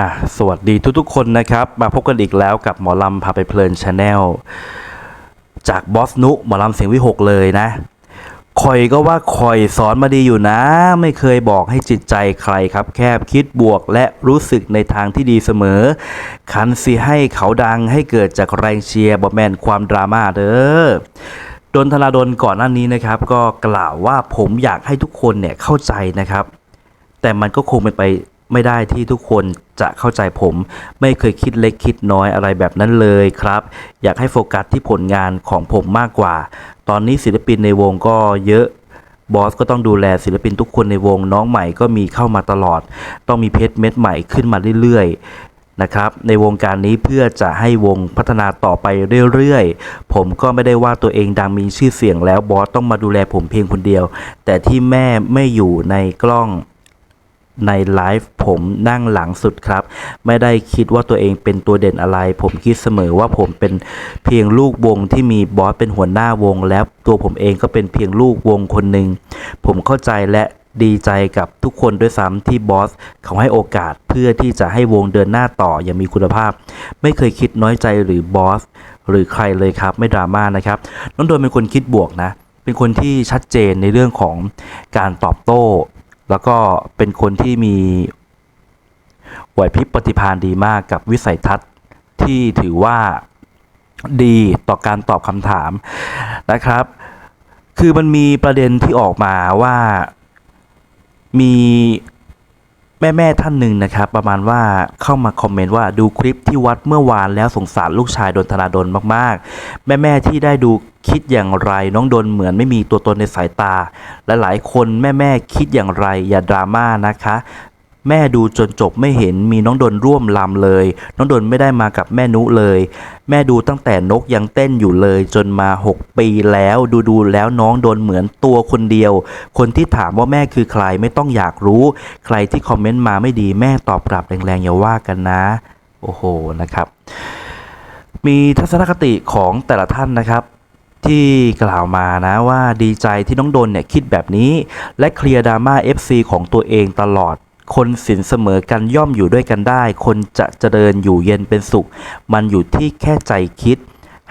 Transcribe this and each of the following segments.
อะสวัสดีทุกๆคนนะครับ มาพบกันอีกแล้วกับหมอลำพาไปเพลินชาแนลจากบอสนุหมอลำเสียงวิหกเลยนะคอยก็ว่าคอยสอนมาดีอยู่นะ ไม่เคยบอกให้จิตใจใครครับ แคบคิดบวกและรู้สึกในทางที่ดีเสมอ คันสิให้เขาดังให้เกิดจากแรงเชียร์บอแมนความดราม่าเด้อดนธนาดลก่อนหน้านี้นะครับ ก็กล่าวว่าผมอยากให้ทุกคนเนี่ยเข้าใจนะครับ แต่มันก็คงเป็นไปไม่ได้ที่ทุกคน จะเข้าใจผม ไม่เคยคิดเล็กคิดน้อยอะไรแบบนั้นเลยครับ อยากให้โฟกัสที่ผลงานของผมมากกว่า ตอนนี้ศิลปินในวงก็เยอะบอสก็ต้องดูแลศิลปินทุกคนในวงน้องใหม่ก็มีเข้ามาตลอด ต้องมีเพชรเม็ดใหม่ขึ้นมาเรื่อยๆนะครับ ในวงการนี้เพื่อจะให้วงพัฒนาต่อไปเรื่อยๆ ผมก็ไม่ได้ว่าตัวเองดังมีชื่อเสียงแล้วบอสต้องมาดูแลผมเพียงคนเดียว แต่ที่แม่ไม่อยู่ในกล้อง ในไลฟ์ผมนั่งหลังสุดครับ ไม่ได้คิดว่าตัวเองเป็นตัวเด่นอะไร ผมคิดเสมอว่าผมเป็นเพียงลูกวงที่มีบอสเป็นหัวหน้าวง แล้วตัวผมเองก็เป็นเพียงลูกวงคนหนึ่งผมเข้าใจและดีใจกับทุกคนด้วยซ้ำที่บอสเขาให้โอกาสเพื่อที่จะให้วงเดินหน้าต่ออย่างมีคุณภาพ ไม่เคยคิดน้อยใจหรือบอสหรือใครเลยครับ ไม่ดราม่านะครับน้องโดนเป็นคนคิดบวกนะ เป็นคนที่ชัดเจนในเรื่องของการตอบโต้ แล้วก็เป็นคนที่มีไหวพริบปฏิภาณดีมากกับวิสัยทัศน์ที่ถือว่าดีต่อการตอบคำถามนะครับ คือมันมีประเด็นที่ออกมาว่ามี แม่แม่ๆท่านหนึ่งนะครับ ประมาณว่าเข้ามาคอมเมนต์ว่าดูคลิปที่วัดเมื่อวานแล้วสงสารลูกชายดนธนาดลมากๆ แม่แม่ๆที่ได้ดูคิดอย่างไรน้องดนเหมือนไม่มีตัวตนในสายตา และหลายคนแม่แม่ๆคิดอย่างไรอย่าดราม่านะคะ แม่ดูจนจบไม่เห็นมีน้องดนร่วมลำเลย น้องดนไม่ได้มากับแม่นุเลย แม่ดูตั้งแต่นกยังเต้นอยู่เลย จนมา 6 ปีแล้วดูดูแล้วน้องดนเหมือนตัวคนเดียว คนที่ถามว่าแม่คือใครไม่ต้องอยากรู้ ใครที่คอมเมนต์มาไม่ดีแม่ตอบกลับแรงๆอย่าว่ากันนะ โอ้โหนะครับ มีทัศนคติของแต่ละท่านนะครับที่กล่าวมานะว่าดีใจที่น้องดนเนี่ยคิดแบบนี้ และเคลียร์ดราม่า FC ของตัวเองตลอด คนสินเสมอกันย่อมอยู่ด้วยกันได้ คนจะเจริญอยู่เย็นเป็นสุข มันอยู่ที่แค่ใจคิด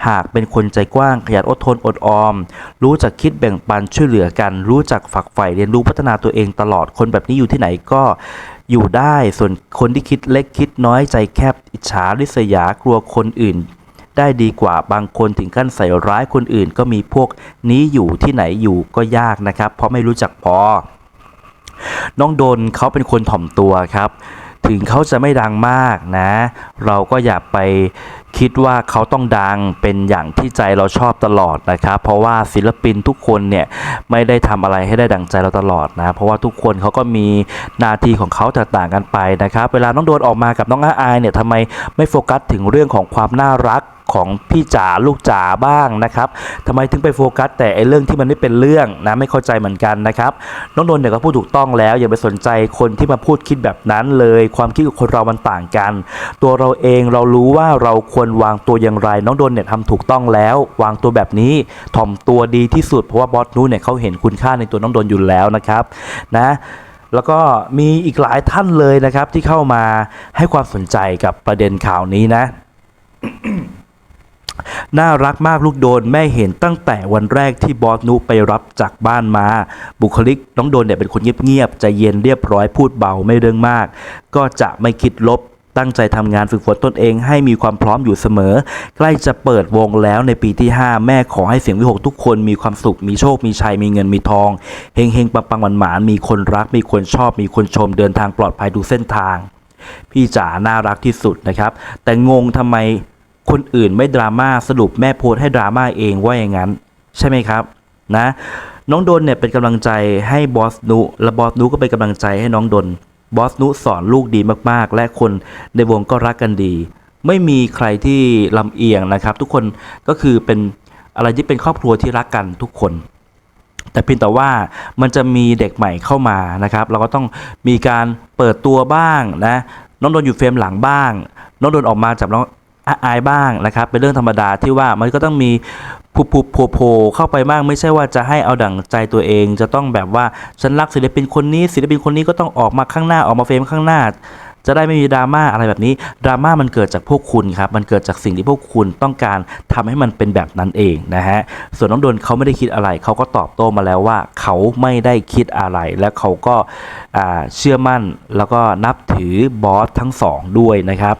หากเป็นคนใจกว้างขยันอดทนอดออม รู้จักคิดแบ่งปันช่วยเหลือกัน รู้จักฝักใฝ่เรียนรู้พัฒนาตัวเองตลอดคนแบบนี้อยู่ที่ไหนก็อยู่ได้ ส่วนคนที่คิดเล็กคิดน้อยใจแคบอิจฉาริษยากลัวคนอื่น ได้ดีกว่าบางคนถึงขั้นใส่ร้ายคนอื่นก็มีพวกนี้อยู่ที่ไหนอยู่ก็ยากนะครับ เพราะไม่รู้จักพอ น้องดนเขาเป็นคนถ่อมตัวครับ ถึงเขาจะไม่ดังมากนะ เราก็อย่าไปคิดว่าเขาต้องดังเป็นอย่างที่ใจเราชอบตลอดนะครับ เพราะว่าศิลปินทุกคนเนี่ยไม่ได้ทำอะไรให้ได้ดังใจเราตลอดนะ เพราะว่าทุกคนเขาก็มีหนาทีของเขาแตกต่างกันไปนะครับ เวลาน้องโดนออกมากับน้องอาอายเนี่ยทำไมไม่โฟกัสถึงเรื่องของความน่ารัก ของพี่จ๋าลูกจ๋าบ้างนะครับทำไมถึงไปโฟกัส แต่ไอ้เรื่องที่มันไม่เป็นเรื่องนะไม่เข้าใจเหมือนกันนะครับน้องนนท์เนี่ยก็พูดถูกต้องแล้ว อย่าไปสนใจคนที่มาพูดคิดแบบนั้นเลย ความคิดของคนเรามันต่างกัน ตัวเราเองเรารู้ว่าเราควรวางตัวอย่างไร น้องดนเนี่ยทำถูกต้องแล้ว วางตัวแบบนี้ถ่อมตัวดีที่สุดเพราะว่าบอสนู้นเนี่ยเขาเห็นคุณค่าในตัวน้องดนอยู่แล้วนะครับนะแล้วก็มีอีกหลายท่านเลยนะครับที่เข้ามาให้ความสนใจกับประเด็นข่าวนี้นะ น่ารักมากลูกโดนแม่เห็นตั้งแต่วันแรกที่บอสนุไปรับจากบ้านมา บุคลิกน้องโดนเนี่ยเป็นคนเงียบๆใจเย็นเรียบร้อยพูดเบาไม่เรื่องมาก ก็จะไม่คิดลบตั้งใจทำงานฝึกฝนตนเองให้มีความพร้อมอยู่เสมอ ใกล้จะเปิดวงแล้วในปีที่ 5 แม่ขอให้เสียงวิหกทุกคนมีความสุข มีโชค มีชัย มีเงินมีทอง เฮงเฮงปังปังหวานหวานมีคนรัก มีคนชอบ มีคนชมเดินทางปลอดภัยดูเส้นทาง พี่จ๋าน่ารักที่สุดนะครับ แต่งงทำไม คนอื่นไม่ดราม่าสรุปแม่โพสให้ดราม่าเองว่าอย่างนั้น ใช่ไหมครับนะน้องดนเนี่ยเป็นกำลังใจให้บอสนุและบอสนุก็เป็นกำลังใจให้น้องดนบอสนุสอนลูกดีมากๆ และคนในวงก็รักกันดี ไม่มีใครที่ลำเอียงนะครับ ทุกคนก็คือเป็นอะไรที่เป็นครอบครัวที่รักกันทุกคน แต่เพียงแต่ว่ามันจะมีเด็กใหม่เข้ามานะครับ เราก็ต้องมีการเปิดตัวบ้างนะน้องโดนอยู่เฟรมหลังบ้าง น้องโดนออกมาจากน้อง อาอายบ้างนะครับ เป็นเรื่องธรรมดาที่ว่ามันก็ต้องมีผูผูโผโผเข้าไปบ้างไม่ใช่ว่าจะให้เอาดั่งใจตัวเอง จะต้องแบบว่าฉันรักศิลปินคนนี้ศิลปินคนนี้ก็ต้องออกมาข้างหน้าออกมาเฟรมข้างหน้า จะได้ไม่มีดราม่าอะไรแบบนี้ดราม่ามันเกิดจากพวกคุณครับมันเกิดจากสิ่งที่พวกคุณต้องการทำให้มันเป็นแบบนั้นเองนะฮะส่วนน้องโดนเขาไม่ได้คิดอะไรเขาก็ตอบโต้มาแล้วว่าเขาไม่ได้คิดอะไร และเขาก็เชื่อมั่นแล้วก็นับถือบอสทั้งสองด้วยนะครับ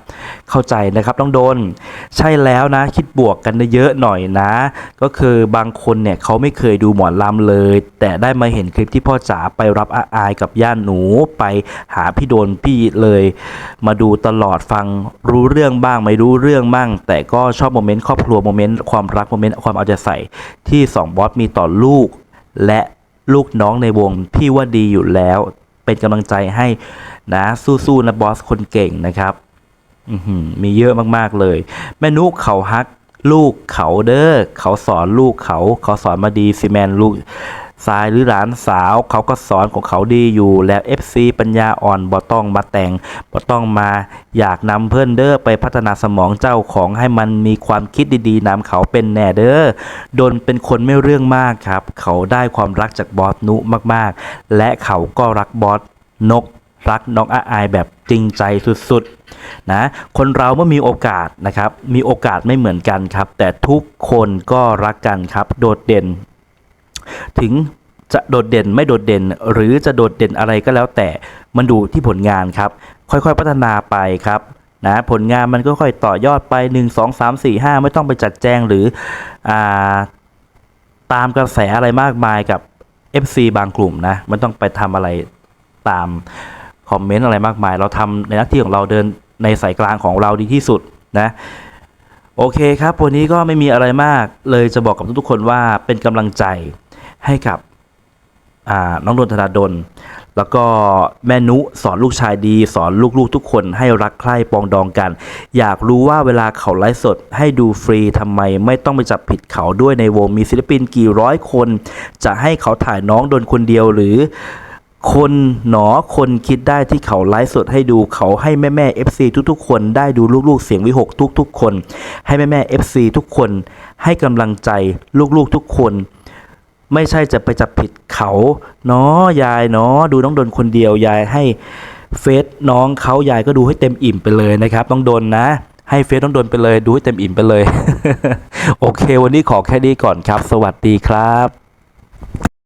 เข้าใจนะครับน้องโดนใช่แล้วนะคิดบวกกันเยอะหน่อยนะ ก็คือบางคนเนี่ยเขาไม่เคยดูหมอนลำเลย แต่ได้มาเห็นคลิปที่พ่อจ๋าไปรับอาอายกับย่าหนูไปหาพี่โดนพี่เลยมาดูตลอดฟังรู้เรื่องบ้างไม่รู้เรื่องบ้าง แต่ก็ชอบโมเมนต์ครอบครัวโมเมนต์ความรักโมเมนต์ความเอาใจใส่ที่สองบอสมีต่อลูก และลูกน้องในวงพี่ว่าดีอยู่แล้ว เป็นกำลังใจให้นะสู้ๆนะบอสคนเก่งนะครับมีเยอะมากๆเลย แม่นุเขาฮักลูกเขาเด้อเขาสอนลูกเขาเขาสอนมาดีซีแมนลูก สายหรือหลานสาวเขาก็สอนของเขาดีอยู่แล้ว FC ปัญญาอ่อนบ่ต้องมาแต่งบ่ต้องมาอยากนำเพื่อนเด้อไปพัฒนาสมองเจ้าของให้มันมีความคิดดีๆนำเขาเป็นแน่เด้อโดนเป็นคนไม่เรื่องมากครับ เขาได้ความรักจากบอสนุมากๆ และเขาก็รักบอสนกรักน้องอาอายแบบจริงใจสุดๆนะคนเราเมื่อมีโอกาสนะครับ มีโอกาสไม่เหมือนกันครับ แต่ทุกคนก็รักกันครับ โดดเด่น ถึงจะโดดเด่นไม่โดดเด่น หรือจะโดดเด่นอะไรก็แล้วแต่มันดูที่ผลงานครับ ค่อยๆพัฒนาไปครับนะผลงานมันก็ค่อยต่อยอดไป 1 2 3 4 5 ไม่ต้องไปจัดแจงหรืออตามกระแสอะไรมากมายกับ FC บางกลุ่มนะมันต้องไปทำอะไรตามคอมเมนต์อะไรมากมาย เราทำในหน้าที่ของเราเดินในสายกลางของเราดีที่สุดนะโอเคครับ วันนี้ก็ไม่มีอะไรมากเลยจะบอกกับทุกๆคนว่าเป็นกำลังใจ ให้กับน้องดนธนาดล แล้วก็แม่นุสอนลูกชายดี สอนลูกๆทุกคนให้รักใคร่ปองดองกัน อยากรู้ว่าเวลาเขาไลฟ์สดให้ดูฟรีทำไมไม่ต้องไปจับผิดเขาด้วยในวงมีศิลปินกี่ร้อยคน จะให้เขาถ่ายน้องดนคนเดียวหรือ คนหนอคนคิดได้ที่เขาไลฟ์สดให้ดูเขาให้แม่แม่ FC ทุกๆ คนได้ดูลูกๆ เสียงวิหกทุกๆ คน ให้แม่แม่ FC ทุกคน ให้กำลังใจลูกๆทุกคน ไม่ใช่จะไปจับผิดเขาเนาะยายเนาะดูน้องดนคนเดียวยายให้เฟซน้องเขายายก็ดูให้เต็มอิ่มไปเลยนะครับน้องดนนะ ให้เฟซน้องดนไปเลย ดูให้เต็มอิ่มไปเลย โอเค วันนี้ขอแค่นี้ก่อนครับ สวัสดีครับ